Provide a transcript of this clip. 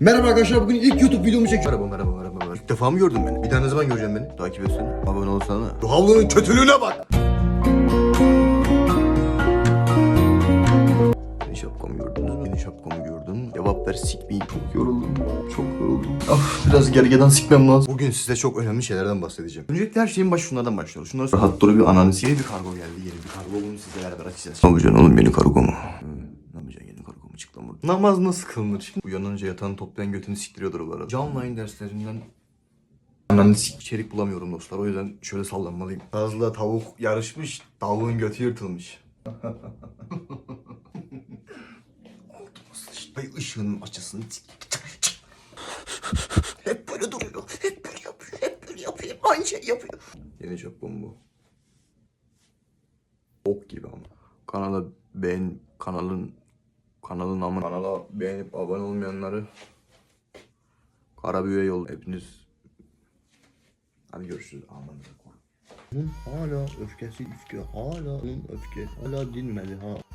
Merhaba arkadaşlar bugün ilk YouTube videomu çekiyorum. Merhaba merhaba merhaba. merhaba. İlk defa mı gördün beni? Bir daha ne zaman göreceğim beni? Takip etsene. Abone olsana. Şu havlunun kötülüğüne bak. Yeni şapkamı gördünüz mü? Yeni şapkamı gördüm. Cevap ver sikmeyi. Çok yoruldum. Çok yoruldum. Of biraz gergeden sikmem lazım. Bugün size çok önemli şeylerden bahsedeceğim. Öncelikle her şeyin başı şunlardan başlıyoruz. Şunları rahat dur bir ananı Yeni bir kargo geldi. Yeni bir kargo. Bunu sizle beraber açacağız. Ne yapacaksın oğlum yeni kargo mu? Hmm, Ne yapacaksın yeni kargo mu? Çık lan buradan. Namaz nasıl kılınır? Şimdi uyanınca yatağını toplayan götünü siktiriyordur bu arada. Canline derslerinden Ananı sik içerik bulamıyorum dostlar. O yüzden şöyle sallanmalıyım. Fazla tavuk yarışmış, tavuğun götü yırtılmış. Altıma sıçtı. Ay ışığın açısını. Hep böyle duruyor. Hep böyle yapıyor. Hep böyle yapıyor. Aynı şey yapıyor. Yeni şapkam bu. Ok gibi ama. Kanala beğen kanalın kanalın ama kanala beğenip abone olmayanları kara büyüğe yol hepiniz Hadi görüşürüz. Anlamda Onun hala öfkesi üfke hala öfke hala dinmedi ha.